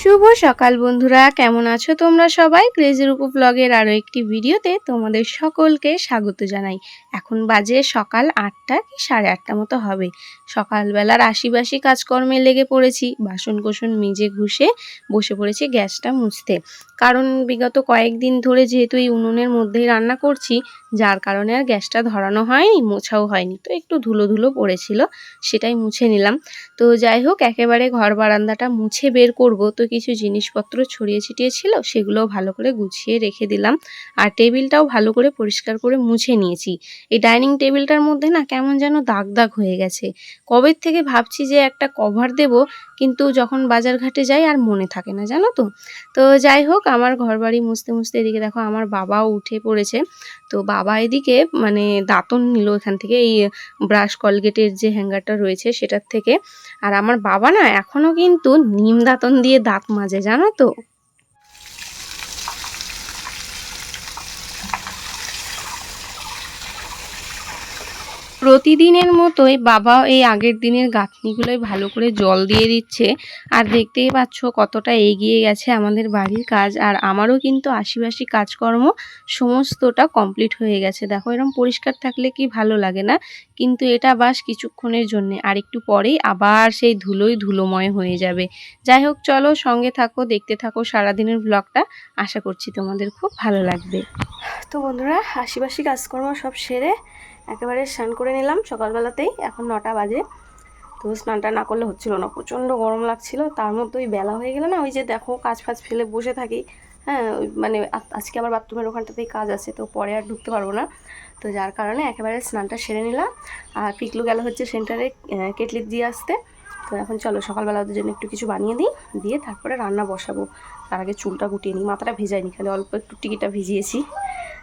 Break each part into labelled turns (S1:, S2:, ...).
S1: শুভ সকাল বন্ধুরা, কেমন আছো তোমরা সবাই? ক্রেজের উপ ব্লগের আরও একটি ভিডিওতে তোমাদের সকলকে স্বাগত জানাই। এখন বাজে সকাল আটটা কি সাড়ে আটটা মতো হবে। সকালবেলার আশিবাসি কাজকর্মে লেগে পড়েছি বাসন কোসন মেজে ঘুষে বসে পড়েছি গ্যাসটা মুছতে। কারণ বিগত কয়েকদিন ধরে যেহেতু এই উনুনের মধ্যেই রান্না করছি, যার কারণে আর গ্যাসটা ধরানো হয়নি, মোছাও হয়নি। তো একটু ধুলো ধুলো পড়েছিল, সেটাই মুছে নিলাম। তো যাই হোক, একেবারে ঘর বারান্দাটা মুছে বের করব। তো কিছু জিনিসপত্র ছড়িয়ে ছিটিয়ে ছিল, সেগুলোও ভালো করে গুছিয়ে রেখে দিলাম। আর টেবিলটাও ভালো করে পরিষ্কার করে মুছে নিয়েছি। এই ডাইনিং টেবিলটার মধ্যে না কেমন যেন দাগ দাগ হয়ে গেছে। কবে থেকে ভাবছি যে একটা কভার দেব, কিন্তু যখন বাজার ঘাটে যাই আর মনে থাকে না, জানো তো? তো যাই হোক, আমার ঘর বাড়ি মুছতে মুছতে এদিকে দেখো আমার বাবাও উঠে পড়েছে। তো বাবা এদিকে মানে দাঁতন নিল এখান থেকে, এই ব্রাশ কলগেটের যে হ্যাঙ্গারটা রয়েছে সেটার থেকে। আর আমার বাবা না এখনও কিন্তু নিম দাঁতন দিয়ে দাঁত মাজে, জানো তো? প্রতিদিনের মতোই বাবা এই আগের দিনের গাঁথনিগুলোই ভালো করে জল দিয়ে দিচ্ছে। আর দেখতেই পাচ্ছ কতটা এগিয়ে গেছে আমাদের বাড়ির কাজ। আর আমারও কিন্তু আশিবাসি কাজকর্ম সমস্তটা কমপ্লিট হয়ে গেছে। দেখো এরকম পরিষ্কার থাকলে কি ভালো লাগে না? কিন্তু এটা বাস কিছুক্ষণের জন্য। আর একটু পরেই আবার সেই ধুলোই ধুলোময় হয়ে যাবে। যাই হোক, চলো সঙ্গে থাকো, দেখতে থাকো সারাদিনের ব্লগটা আশা করছি তোমাদের খুব ভালো লাগবে। তো বন্ধুরা আশিবাসি কাজকর্ম সব সেরে একেবারে স্নান করে নিলাম সকালবেলাতেই, এখন নটা বাজে। তো স্নানটা না করলে হচ্ছিল না, প্রচণ্ড গরম লাগছিল। তার মধ্যে ওই বেলা হয়ে গেলে না, ওই যে দেখো কাজ ফাজ ফেলে বসে থাকি। হ্যাঁ মানে আজকে আমার বাথরুমের ওখানটাতেই কাজ আছে, তো পরে আর ঢুকতে পারব না। তো যার কারণে একেবারে স্নানটা সেরে নিলাম। আর পিকলু গেল হচ্ছে সেন্টারে কেটলি দিয়ে আসতে। তো এখন চলো সকালবেলা ওদের জন্য একটু কিছু বানিয়ে দিই, দিয়ে তারপরে রান্না বসাবো। তার আগে চুলটা গুটিয়ে নিই, মাথাটা ভেজাইনি খালি অল্প একটু টিকিটা ভিজিয়েছি।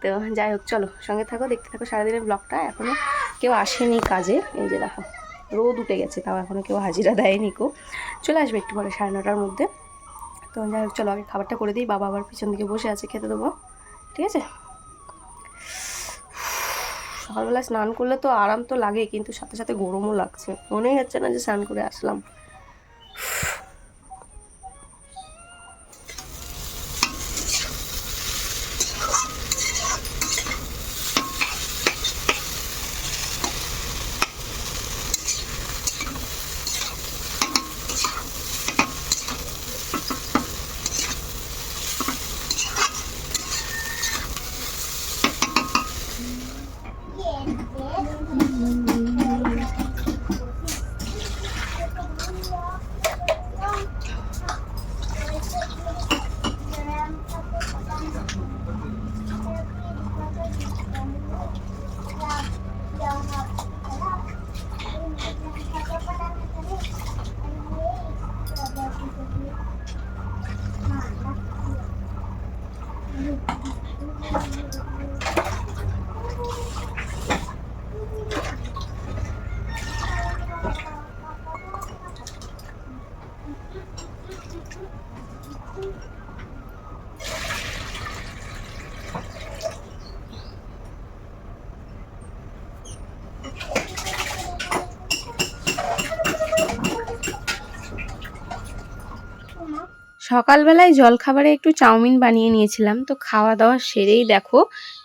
S1: তো যাই হোক, চলো সঙ্গে থাকো, দেখতে থাকো সারাদিনের ব্লগটা এখনও কেউ আসেনি কাজে। এই যে দেখো, রোদ উঠে গেছে, তাও এখনও কেউ হাজিরা দেয়নি কো। চলে আসবে একটু পরে সাড়ে নটার মধ্যে। তো যাই হোক, চলো আগে খাবারটা করে দিই, বাবা আবার পিছন দিকে বসে আছে খেতে দেবো। ঠিক আছে? সকালবেলা স্নান করলে তো আরাম তো লাগে, কিন্তু সাথে সাথে গরমও লাগছে। মনেই হচ্ছে না যে স্নান করে আসলাম। সকালবেলায় জলখাবারে একটু চাউমিন বানিয়ে নিয়েছিলাম। তো খাওয়া দাওয়া সেরেই দেখো,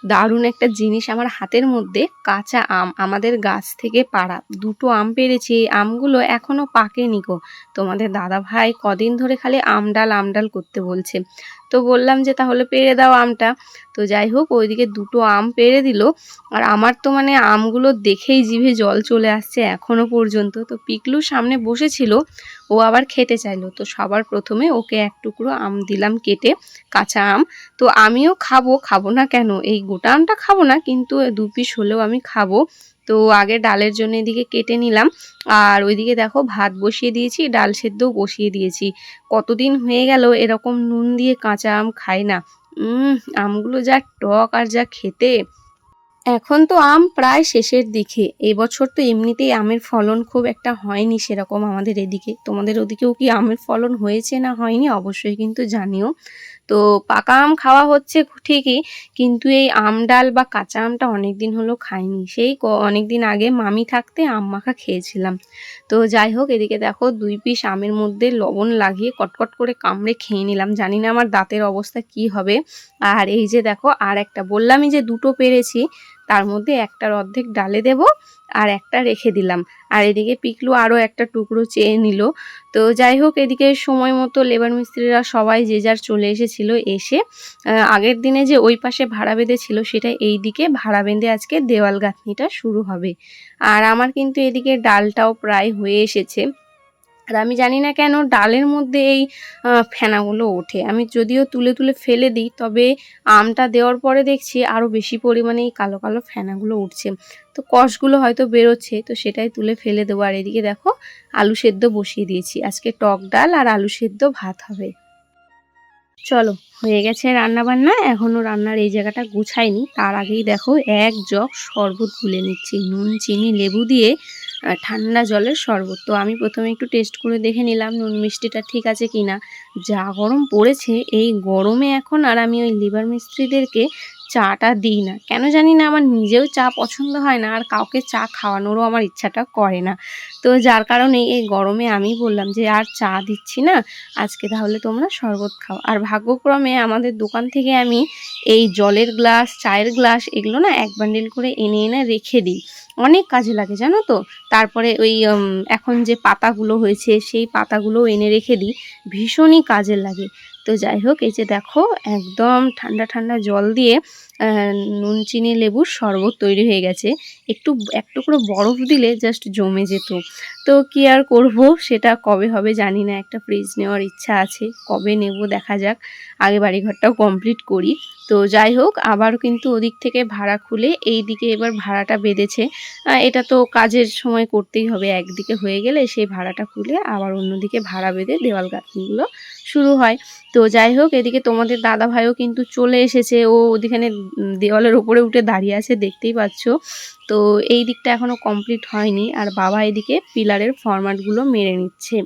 S1: দারুণ একটা জিনিস আমার হাতের মধ্যে, কাঁচা আম, আমাদের গাছ থেকে পাড়া। দুটো আম পেরেছি, এই আমগুলো এখনও পাকেনি গো। তোমাদের দাদা ভাই কদিন ধরে খালি আমডাল আমডাল করতে বলছে। তো বললাম যে তাহলে পেরে দাও আমটা। তো যাই হোক, ওইদিকে দুটো আম পেরে দিল। আর আমার তো মানে আমগুলো দেখেই জিভে জল চলে আসছে এখনও পর্যন্ত। তো পিকলু সামনে বসেছিল, ও আবার খেতে চাইলো। তো সবার প্রথমে ওকে এক টুকরো আম দিলাম কেটে, কাঁচা আম। তো আমিও খাব খাব না কেন? এই গোটা আমটা খাব না, কিন্তু দু পিস হলেও আমি খাব। তো আগে ডালের জন্য এদিকে কেটে নিলাম। আর ওইদিকে দেখো ভাত বসিয়ে দিয়েছি, ডাল সেদ্ধও বসিয়ে দিয়েছি। কতদিন হয়ে গেল এরকম নুন দিয়ে কাঁচা আম খাই না। আমগুলো যা টক আর যা খেতে। এখন তো আম প্রায় শেষের দিকে। এবছর তো এমনিতেই আমের ফলন খুব একটা হয়নি সেরকম আমাদের এদিকে। তোমাদের ওদিকেও কি আমের ফলন হয়েছে না হয়নি? অবশ্যই কিন্তু জানিও। তো পাকা আম খাওয়া হচ্ছে ঠিকই, কিন্তু এই আম ডাল বা কাঁচা আমটা অনেক দিন হলো খাইনি। সেই অনেক দিন আগে মামি থাকতে আম মাখা খেয়েছিলাম। তো যাই হোক, এদিকে দেখো দুই পিস আমের মধ্যে লবণ লাগিয়ে কটকট করে কামড়ে খেয়ে নিলাম। জানি না আমার দাঁতের অবস্থা কি হবে। আর এই যে দেখো, আর একটা বললামই যে দুটো পেরেছি, তার মধ্যে একটার অর্ধেক ডালে দেব আর একটা রেখে দিলাম। আর এদিকে পিকলু আরও একটা টুকরো চেয়ে নিল। তো যাই হোক, এদিকে সময় মতো লেবার মিস্ত্রিরা সবাই যে যার চলে এসেছিল এসে আগের দিনে যে ওই পাশে ভাড়া বেঁধে ছিল সেটা এই দিকে ভাড়া বেঁধে আজকে দেওয়াল গাঁথনিটা শুরু হবে। আর আমার কিন্তু এদিকে ডালটাও প্রায় হয়ে এসেছে। আর আমি জানি না কেন ডালের মধ্যে এই ফেনাগুলো ওঠে। আমি যদিও তুলে তুলে ফেলে দিই, তবে আমটা দেওয়ার পরে দেখছি আরও বেশি পরিমাণে এই কালো কালো ফেনাগুলো উঠছে। তো কষগুলো হয়তো বেরোচ্ছে, তো সেটাই তুলে ফেলে দেবো। আর এদিকে দেখো, আলু সেদ্ধ বসিয়ে দিয়েছি। আজকে টক ডাল আর আলু সেদ্ধ ভাত হবে। চলো, হয়ে গেছে রান্না বান্না এখনও রান্নার এই জায়গাটা গুছাইনি। তার আগেই দেখো, এক জগ শরবত গুলে নিচ্ছি। নুন, চিনি, লেবু দিয়ে ঠান্ডা জলের শরবত। তো আমি প্রথমে একটু টেস্ট করে দেখে নিলাম নুন মিষ্টিটা ঠিক আছে কি না যা গরম পড়েছে, এই গরমে এখন আর আমি ওই লিভার মিস্ত্রিদেরকে চাটা দিই না। কেন জানি না, আমার নিজেও চা পছন্দ হয় না, আর কাউকে চা খাওয়ানোরও আমার ইচ্ছাটা করে না। তো যার কারণে এই গরমে আমি বললাম যে, আর চা দিচ্ছি না, আজকে তাহলে তোমরা শরবত খাও। আর ভাগ্যক্রমে আমাদের দোকান থেকে আমি এই জলের গ্লাস চায়ের গ্লাস এগুলো না এক বান্ডিল করে এনে এনে রেখে দিই। অনেক কাজে লাগে, জানো তো? তারপরে ওই এখন যে পাতাগুলো হয়েছে, সেই পাতাগুলো এনে রেখে দিই। ভীষণই কাজে লাগে। তো যাই হোক, এই যে দেখো, একদম ঠান্ডা ঠান্ডা জল দিয়ে নুন, চিনি, লেবুর শরবত তৈরি হয়ে গেছে। একটু, এক টুকরো বরফ দিলে জাস্ট জমে যেত। তো কি আর করব, সেটা কবে হবে জানি না, একটা ফ্রিজ নেওয়ার ইচ্ছা আছে, কবে নেব দেখা যাক। আগে বাড়িঘরটাও কমপ্লিট করি। তো যাই হোক আবার কিন্তু ওদিক থেকে ভাড়া খুলে এই দিকে এবার ভাড়াটা বেঁধেছে। এটা তো কাজের সময় করতেই হবে, একদিকে হয়ে গেলে সেই ভাড়াটা খুলে আবার অন্যদিকে ভাড়া বেঁধে দেওয়াল গাঁথনিগুলো শুরু হয়। তো যাই হোক এদিকে তোমাদের দাদা ভাইও কিন্তু চলে এসেছে। ও উম, দেওয়ালের উপরে উঠে দাঁড়িয়ে আছে দেখতেই পাচ্ছ। তো এই দিকটা এখনও কমপ্লিট হয়নি। আর বাবা এদিকে পিলারের ফরম্যাটগুলো মেরে নিচ্ছে।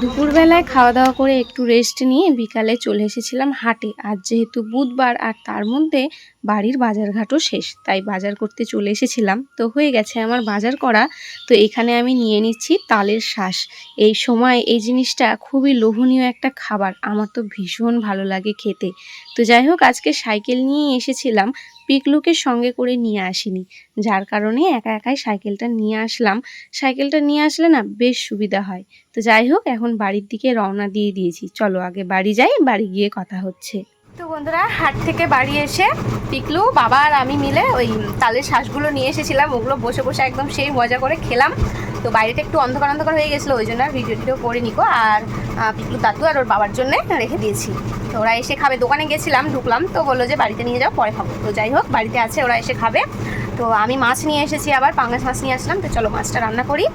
S1: দুপুরবেলায় খাওয়া দাওয়া করে একটু রেস্ট নিয়ে বিকালে চলে এসেছিলাম হাটে। আর যেহেতু বুধবার আর তার মধ্যে বাড়ির বাজারঘাটও শেষ, তাই বাজার করতে চলে এসেছিলাম। তো হয়ে গেছে আমার বাজার করা। তো এখানে আমি নিয়ে নিচ্ছি তালের শ্বাস এই সময় এই জিনিসটা খুবই লোভনীয় একটা খাবার। আমার তো ভীষণ ভালো লাগে খেতে। তো যাই হোক, আজকে সাইকেল নিয়ে এসেছিলাম। পিকলুকে সঙ্গে করে নিয়ে আসিনি। যার কারণে একা একাই সাইকেলটা নিয়ে আসলাম। সাইকেলটা নিয়ে আসলে না বেশ সুবিধা হয়। তো যাই হোক, এখন বাড়ির দিকে রওনা দিয়ে দিয়েছি। চলো আগে বাড়ি যাই, বাড়ি গিয়ে কথা হচ্ছে। তো বন্ধুরা, হাট থেকে বাড়ি এসে পিকলু, বাবা আর আমি মিলে ওই তালের শ্বাসগুলো নিয়ে এসেছিলাম। ওগুলো বসে বসে একদম সেই মজা করে খেলাম। তো বাইরেটা একটু অন্ধকার অন্ধকার হয়ে গেছিল, ওই জন্য আর ভিডিও টিডিও করে নিকো আর পিকলু দাদু আর ওর বাবার জন্য রেখে দিয়েছি। তো ওরা এসে খাবে। দোকানে গেছিলাম, ঢুকলাম, তো বলল যে বাড়িতে নিয়ে যাও, পরে খাব। তো যাই হোক, বাড়িতে আছে, ওরা এসে খাবে। তো আমি মাছ নিয়ে এসেছি আবার, পাঙ্গাস মাছ নিয়ে আসলাম। তো চলো মাছটা রান্না করি।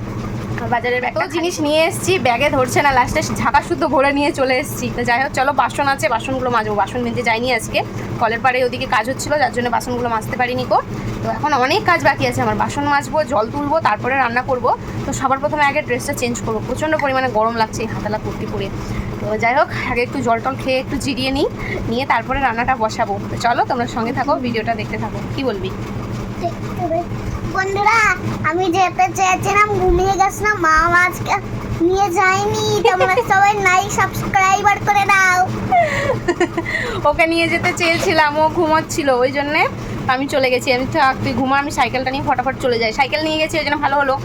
S1: বাজারের ব্যাগ জিনিস নিয়ে এসেছি ব্যাগে ধরছে না লাস্টে ঝাঁকা শুদ্ধ ভরে নিয়ে চলে এসেছি। তো যাই হোক চলো বাসন আছে বাসনগুলো মাজবো। বাসন মেজে যাইনি আজকে। কলের পাড়ে ওদিকে কাজ হচ্ছিল যার জন্য বাসনগুলো মাজতে পারিনি কো তো এখন অনেক কাজ বাকি আছে আমার বাসন মাজবো জল তুলবো তারপরে রান্না করব। তো সবার প্রথমে আগে ড্রেসটা চেঞ্জ করব। প্রচণ্ড পরিমাণে গরম লাগছে এই হাতালা কুর্তি পরে। তো যাই হোক আগে একটু জল টল খেয়ে একটু জিরিয়ে নিই নিয়ে তারপরে রান্নাটা বসাবো। তো চলো তোমরা সঙ্গে থাকো ভিডিওটা দেখতে থাকো। কি বলবি?
S2: বন্ধুরা আমি যেতে চেয়েছিলাম ঘুমিয়ে গেছিলাম মা আজকে নিয়ে যায়নি তোমরা সবাই নাই সাবস্ক্রাইবার করে দাও।
S1: ওকে নিয়ে যেতে চেয়েছিলাম ও ঘুমোচ্ছিল ওই জন্যে আমি চলে গেছি। আমি থাক তুই ঘুমা আমি সাইকেলটা নিয়ে ফটাফট চলে যাই। সাইকেল নিয়ে গেছি ওই জন্য ভালো হলো।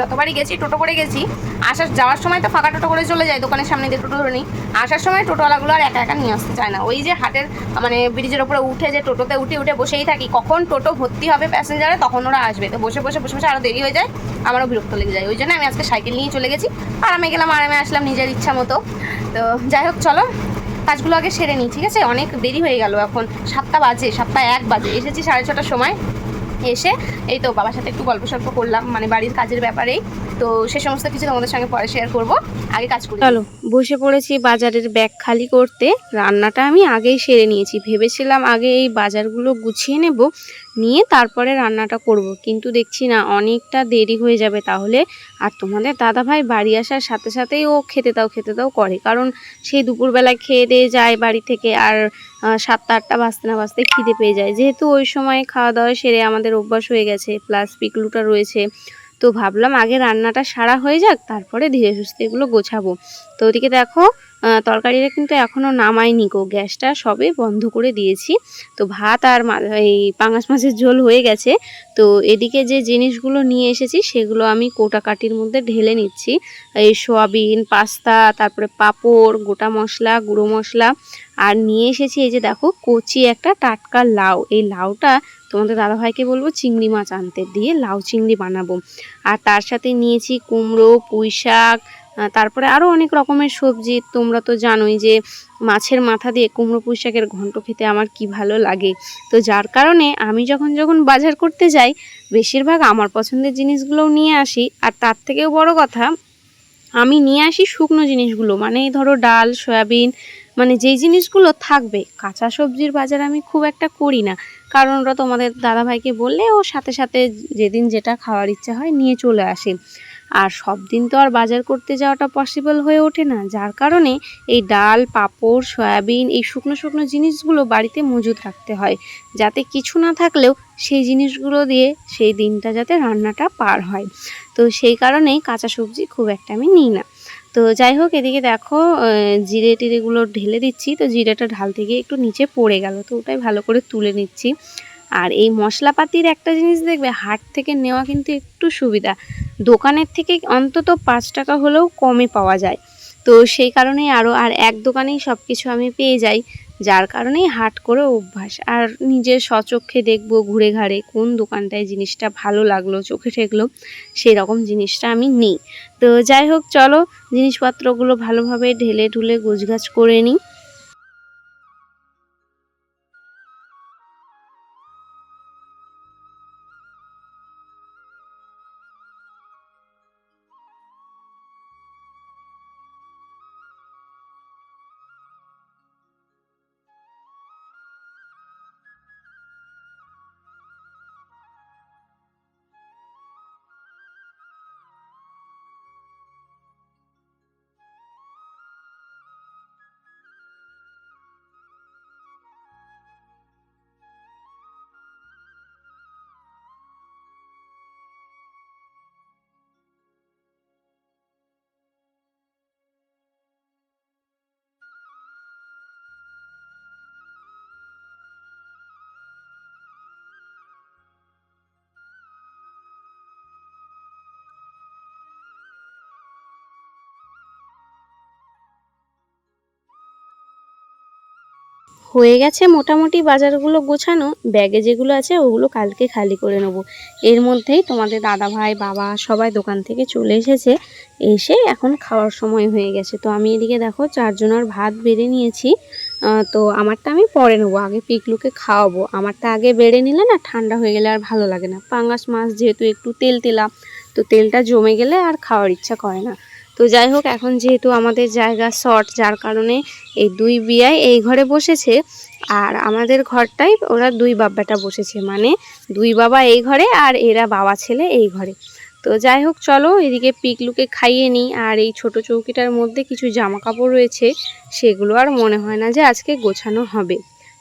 S1: যতবারই গেছি, টোটো করে গেছি, আসার, যাওয়ার সময় তো ফাঁকা টোটো করে চলে যায়, দোকানের সামনে দিয়ে টোটো ধরে নিই। আসার সময় টোটোওয়ালাগুলো আর একা একা নিয়ে আসতে চায় না। ওই যে হাটের মানে ব্রিজের ওপরে উঠে যে টোটোতে উঠে উঠে বসেই থাকি, কখন টোটো ভর্তি হবে প্যাসেঞ্জারে, তখন ওরা আসবে। তো বসে বসে বসে বসে আরও দেরি হয়ে যায়, আমারও বিরক্ত লেগে যায়। ওই জন্য আমি আজকে সাইকেল নিয়ে চলে গেছি। আরামে গেলাম, আরামে আসলাম নিজের ইচ্ছা মতো। তো যাই হোক, চলো, কাজগুলো আগে সেরে নিই, ঠিক আছে? অনেক দেরি হয়ে গেল এখন। সাতটা বাজে, সাতটা এক বাজে। এসেছি সাড়ে ছটার সময়। এসে এই তো বাবার সাথে একটু গল্প সল্প করলাম মানে বাড়ির কাজের ব্যাপারেই। তো সে সমস্ত কিছু তোমাদের সঙ্গে পরে শেয়ার করব। আগে কাজ করি। চলো, বসে পড়েছি বাজারের ব্যাগ খালি করতে। রান্নাটা আমি আগেই সেরে নিয়েছি। ভেবেছিলাম আগে এই বাজারগুলো গুছিয়ে নেব, নিয়ে তারপরে রান্নাটা করব। কিন্তু দেখছি না, অনেকটা দেরি হয়ে যাবে তাহলে। আর তোমাদের দাদাভাই বাড়ি আসার সাথে সাথেই ও খেতে দাও খেতে দাও করে। কারণ সেই দুপুরবেলায় খেয়ে দিয়ে যায় বাড়ি থেকে আর সাতটা, আটটা বাজতে না বাজতে খিদে পেয়ে যায়। যেহেতু ওই সময় খাওয়া দাওয়া সেরে আমাদের অভ্যাস হয়ে গেছে। প্লাস পিকলুটা রয়েছে। তো ভাবলাম আগে রান্নাটা সারা হয়ে যাক, তারপরে ধীরে সুস্থে এগুলো গোছাবো। তো ওদিকে দেখো তরকারিটা কিন্তু এখনও নামাইনি গো, গ্যাসটা সবে বন্ধ করে দিয়েছি। তো ভাত আর এই পাঙাশ মাছের ঝোল হয়ে গেছে। তো এদিকে যে জিনিসগুলো নিয়ে এসেছি, সেগুলো আমি কোটা কাটির মধ্যে ঢেলে নিচ্ছি। এই সোয়াবিন, পাস্তা, তারপরে পাঁপড়, গোটা মশলা, গুঁড়ো মশলা আর নিয়ে এসেছি এই যে দেখো কচি একটা টাটকা লাউ। এই লাউটা তোমাদের দাদাভাইকে বলব চিংড়ি মাছ আনতে, দিয়ে লাউ চিংড়ি বানাবো। আর তার সাথে নিয়েছি কুমড়ো, পুঁই শাক তারপরে আরও অনেক রকমের সবজি। তোমরা তো জানোই যে মাছের মাথা দিয়ে কুমড়ো, পুঁই শাকের ঘন্ট খেতে আমার কি ভালো লাগে। তো যার কারণে আমি যখন যখন বাজার করতে যাই, বেশিরভাগ আমার পছন্দের জিনিসগুলোও নিয়ে আসি। আর তার থেকেও বড় কথা, আমি নিয়ে আসি শুকনো জিনিসগুলো। মানে ধরো ডাল, সয়াবিন মানে যেই জিনিসগুলো থাকবে, কাঁচা সবজির বাজার আমি খুব একটা করি না। কারণ ওরা তোমাদের দাদাভাইকে বললে ও সাথে সাথে যেদিন যেটা খাওয়ার ইচ্ছা হয় নিয়ে চলে আসে। আর সব দিন তো আর বাজার করতে যাওয়াটা পসিবল হয়ে ওঠে না। যার কারণে এই ডাল, পাঁপড়, সয়াবিন এই শুকনো শুকনো জিনিসগুলো বাড়িতে মজুদ রাখতে হয়। যাতে কিছু না থাকলেও সেই জিনিসগুলো দিয়ে সেই দিনটা যাতে রান্নাটা পার হয়। তো সেই কারণেই কাঁচা সবজি খুব একটা আমি নিই না। তো যাই হোক, এদিকে দেখো জিরে টিরেগুলো ঢেলে দিচ্ছি। তো জিরেটা ঢাল থেকে একটু নিচে পড়ে গেল, তো ওটাই ভালো করে তুলে নিচ্ছি। আর এই মশলাপাতির একটা জিনিস দেখবে, হাট থেকে নেওয়া কিন্তু একটু সুবিধা। দোকানের থেকে অন্তত পাঁচ টাকা হলেও কমে পাওয়া যায়। তো সেই কারণেই আরও আর এক দোকানেই সব কিছু আমি পেয়ে যাই। যার কারণেই হাট করে অভ্যাস। আর নিজের স্বচক্ষে দেখব, ঘুরে ঘাড়ে কোন দোকানটায় জিনিসটা ভালো লাগল, চোখে ঠেকলো সেই রকম জিনিসটা আমি নিই। তো যাই হোক, চলো জিনিসপত্রগুলো ভালোভাবে ঢেলে ঢুলে গোছগাছ করে নিই। হয়ে গেছে মোটামুটি বাজারগুলো গোছানো। ব্যাগে যেগুলো আছে ওগুলো কালকে খালি করে নেব। এর মধ্যেই তোমাদের দাদা ভাই, বাবা সবাই দোকান থেকে চলে এসেছে। এসে এখন খাওয়ার সময় হয়ে গেছে। তো আমি এদিকে দেখো চারজনের ভাত বেড়ে নিয়েছি। তো আমারটা আমি পরে নেব। আগে পিকলুকে খাওয়াবো। আমারটা আগে বেড়ে নিলে না ঠান্ডা হয়ে গেলে আর ভালো লাগে না। পাঙ্গাস মাছ যেহেতু একটু তেল তেলা, তো তেলটা জমে গেলে আর খাওয়ার ইচ্ছা করে না। তো যাই হোক, এখন যেহেতু আমাদের জায়গা শর্ট যার কারণে এই দুই বিয়ায় এই ঘরে বসেছে, আর আমাদের ঘরটাই ওরা দুই বাব্বাটা বসেছে মানে দুই বাবা এই ঘরে আর এরা বাবা ছেলে এই ঘরে। তো যাই হোক, চলো এদিকে পিকলুকে খাইয়ে নিই, আর এই ছোট চৌকিটার মধ্যে কিছু জামা কাপড় রয়েছে, সেগুলো আর মনে হয় না যে আজকে গোছানো হবে।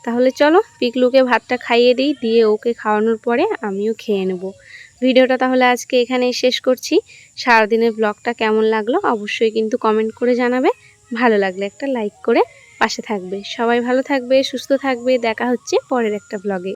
S1: তাহলে চলো পিকলুকে ভাতটা খাইয়ে দিই, দিয়ে ওকে খাওয়ানোর পরে আমিও খেয়ে নেব। ভিডিওটা তাহলে আজকে এখানেই শেষ করছি। সারাদিনের ব্লগটা কেমন লাগল অবশ্যই কিন্তু কমেন্ট করে জানাবে। ভালো লাগলে একটা লাইক করে পাশে থাকবে। সবাই ভালো থাকবে, সুস্থ থাকবে। দেখা হচ্ছে পরের একটা ব্লগে।